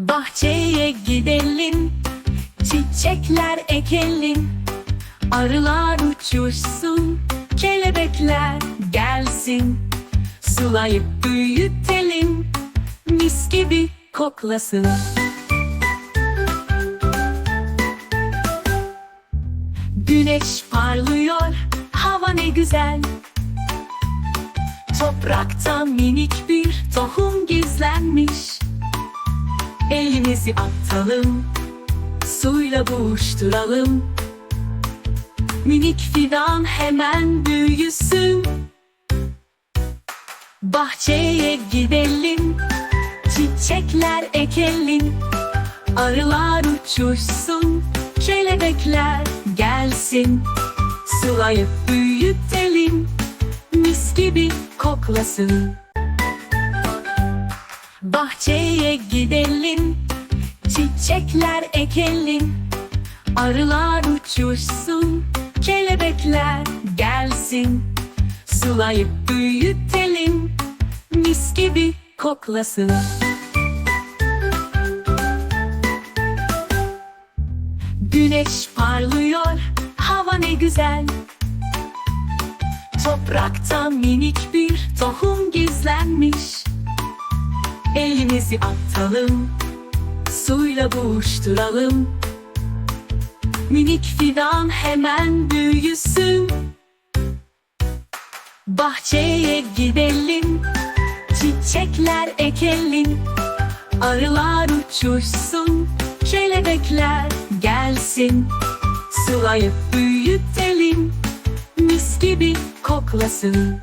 Bahçeye gidelim, çiçekler ekelim. Arılar uçuşsun, kelebekler gelsin. Sulayıp büyütelim, mis gibi koklasın. Güneş parlıyor, hava ne güzel. Topraktan minik bir tohum Elimizi atalım, suyla buluşturalım. Minik fidan hemen büyüsün. Bahçeye gidelim, çiçekler ekelim. Arılar uçuşsun, kelebekler gelsin. Sulayıp büyütelim, mis gibi koklasın. Bahçeye gidelim, çiçekler ekelim. Arılar uçuşsun, kelebekler gelsin. Sulayıp büyütelim, mis gibi koklasın. Güneş parlıyor, hava ne güzel. Topraktan minik bir tohum gizlenmiş. Elimizi atalım, suyla buluşturalım. Minik fidan hemen büyüsün. Bahçeye gidelim, çiçekler ekelim. Arılar uçuşsun, kelebekler gelsin. Sulayıp büyütelim, mis gibi koklasın.